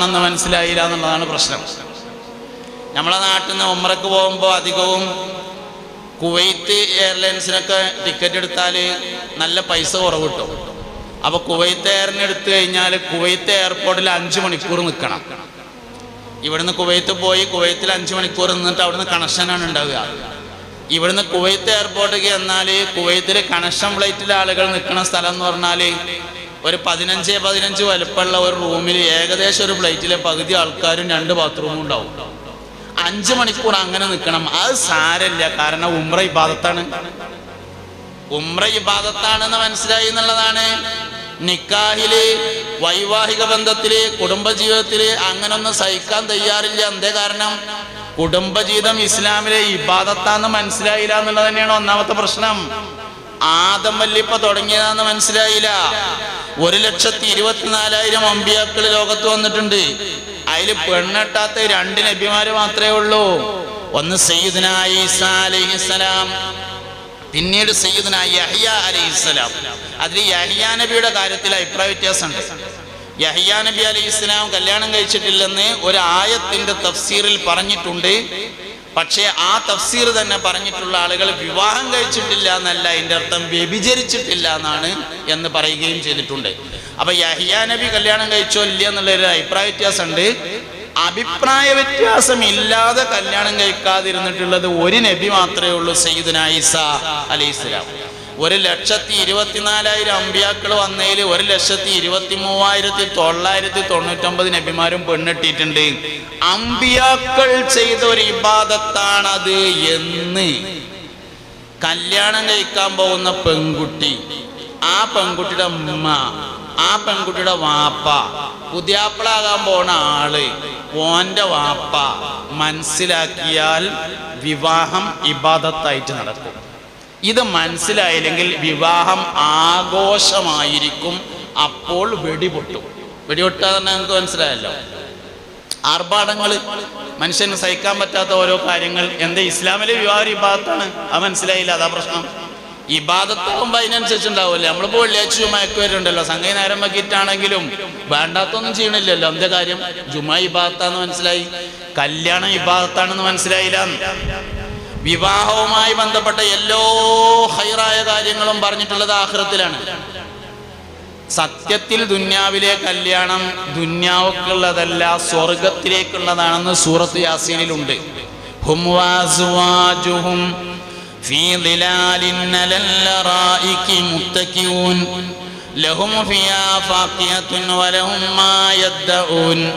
ആണെന്ന് മനസ്സിലായില്ല എന്നുള്ളതാണ് പ്രശ്നം. നമ്മളെ നാട്ടിൽ നിന്ന് ഉമ്രക്ക് പോകുമ്പോൾ അധികവും കുവൈത്ത് എയർലൈൻസിനൊക്കെ ടിക്കറ്റ് എടുത്താൽ നല്ല പൈസ കുറവ് കിട്ടും. അപ്പോൾ കുവൈത്ത് എയറിന് എടുത്തു കഴിഞ്ഞാൽ കുവൈത്ത് എയർപോർട്ടിൽ അഞ്ച് മണിക്കൂർ നിൽക്കണം ഇവിടുന്ന് കുവൈത്ത് പോയി കുവൈത്തിൽ അഞ്ച് മണിക്കൂർ നിന്നിട്ട് അവിടുന്ന് കണക്ഷനാണ് ഉണ്ടാവുക. ഇവിടുന്ന് കുവൈത്ത് എയർപോർട്ടിലേക്ക് എന്നാൽ കുവൈത്തിൽ കണക്ഷൻ ഫ്ലൈറ്റിലെ ആളുകൾ നിൽക്കുന്ന സ്ഥലം എന്ന് പറഞ്ഞാൽ ഒരു പതിനഞ്ച് പതിനഞ്ച് വലുപ്പമുള്ള ഒരു റൂമിൽ ഏകദേശം ഒരു ഫ്ലൈറ്റിലെ പകുതി ആൾക്കാരും രണ്ട് ബാത്റൂമും ഉണ്ടാവും. അഞ്ച് മണിക്കൂർ അങ്ങനെ നിൽക്കണം അത് സാരല്ല കാരണം ഉമ്ര ഇബാദത്താണ്. ഉമ്ര ഇബാദത്താണെന്ന് മനസ്സിലായി എന്നുള്ളതാണ്. നിക്കാഹിൽ വൈവാഹിക ബന്ധത്തിൽ കുടുംബജീവിതത്തിൽ അങ്ങനൊന്നും സഹിക്കാൻ തയ്യാറില്ല. എന്തേ കാരണം? കുടുംബജീവിതം ഇസ്ലാമിലെ ഇബാദത്താന്ന് മനസ്സിലായില്ല എന്നുള്ളത് തന്നെയാണ് ഒന്നാമത്തെ പ്രശ്നം. ആദം വല്ലിപ്പ തുടങ്ങിയതാന്ന് മനസ്സിലായില്ല. ഒരു ലക്ഷത്തി ഇരുപത്തിനാലായിരം അമ്പിയാക്കൾ ലോകത്ത് വന്നിട്ടുണ്ട്. അതിൽ പെണ്ണെട്ടാത്ത രണ്ട് നബിമാര് മാത്രമേ ഉള്ളൂ. ഒന്ന് സയ്യിദ്ന അലൈഹിസ്സലാം പിന്നീട് സയ്യിദ്ന അലൈഹിസ്സലാം അതിൽ യഹിയ നബിയുടെ കാര്യത്തിൽ അഭിപ്രായ വ്യത്യാസമുണ്ട്. യഹിയ നബി അലൈഹി ഇസ്ലാം കല്യാണം കഴിച്ചിട്ടില്ലെന്ന് ഒരു ആയത്തിന്റെ തഫ്സീറിൽ പറഞ്ഞിട്ടുണ്ട്. പക്ഷേ ആ തഫ്സീർ തന്നെ പറഞ്ഞിട്ടുള്ള ആളുകൾ വിവാഹം കഴിച്ചിട്ടില്ല എന്നല്ല അതിന്റെ അർത്ഥം വ്യഭിചരിച്ചിട്ടില്ല എന്നാണ് എന്ന് പറയുകയും ചെയ്തിട്ടുണ്ട്. അപ്പൊ യഹിയ നബി കല്യാണം കഴിച്ചോ ഇല്ല എന്നുള്ളൊരു അഭിപ്രായ വ്യത്യാസമുണ്ട്. അഭിപ്രായ വ്യത്യാസം ഇല്ലാതെ കല്യാണം കഴിക്കാതിരുന്നിട്ടുള്ളത് ഒരു നബി മാത്രമേ ഉള്ളൂ സയ്യിദ്ന ഈസ അലൈഹി സ്വലാം ഒരു ലക്ഷത്തി ഇരുപത്തിനാലായിരം അമ്പിയാക്കൾ വന്നതിൽ ഒരു ലക്ഷത്തി ഇരുപത്തി മൂവായിരത്തി തൊള്ളായിരത്തി തൊണ്ണൂറ്റൊമ്പത് നബിമാരും പെണ്ണിട്ടിട്ടുണ്ട്. അമ്പിയാക്കൾ ചെയ്ത ഒരു ഇബാദത്താണത് എന്ന്. കല്യാണം കഴിക്കാൻ പോകുന്ന പെൺകുട്ടി ആ പെൺകുട്ടിയുടെ ഉമ്മ ആ പെൺകുട്ടിയുടെ വാപ്പ പുതിയാപ്പിളാകാൻ പോണ ആൾ ഓന്റെ വാപ്പ മനസ്സിലാക്കിയാൽ വിവാഹം ഇബാദത്തായിട്ട് നടക്കും. ഇത് മനസ്സിലായില്ലെങ്കിൽ വിവാഹം ആഘോഷമായിരിക്കും. അപ്പോൾ വെടിപൊട്ടും. തന്നെ നിങ്ങൾക്ക് മനസ്സിലായല്ലോ. ആർഭാടങ്ങൾ മനുഷ്യന് സഹിക്കാൻ പറ്റാത്ത ഓരോ കാര്യങ്ങൾ. എന്ത് ഇസ്ലാമിലെ വിവാഹ ഇബാദത്താണ്? അത് മനസ്സിലായില്ല. അതാ പ്രശ്നം. ഇബാദത്താകുമ്പോൾ അതിനനുസരിച്ചുണ്ടാവില്ലേ നമ്മളിപ്പോൾ വെള്ളിയാഴ്ച മയക്ക് വരുന്നുണ്ടല്ലോ. സംഗതി നേരം വെക്കിയിട്ടാണെങ്കിലും വേണ്ടാത്തൊന്നും ചെയ്യണില്ലല്ലോ. എന്താ കാര്യം? ജുമ ഇബാദത്താന്ന് മനസ്സിലായി. കല്യാണം ഇബാദത്താണെന്ന് മനസ്സിലായില്ല. വിവാഹവുമായി ബന്ധപ്പെട്ട എല്ലാ ഹൈറായ കാര്യങ്ങളും പറഞ്ഞിട്ടുള്ളത് ആഹ്റത്തിലാണ് സത്യത്തിൽ ദുന്യാവിലെ കല്യാണം ദുന്യാവുക്കുള്ളതല്ല സ്വർഗത്തിലേക്കുള്ളതാണെന്ന് സൂറത്ത് യാസീനിലുണ്ട് ഹും വാസുവാജുഹും في ظلال على الأرائك متكئون لهم فيها فاكهة ولهم ما يدعون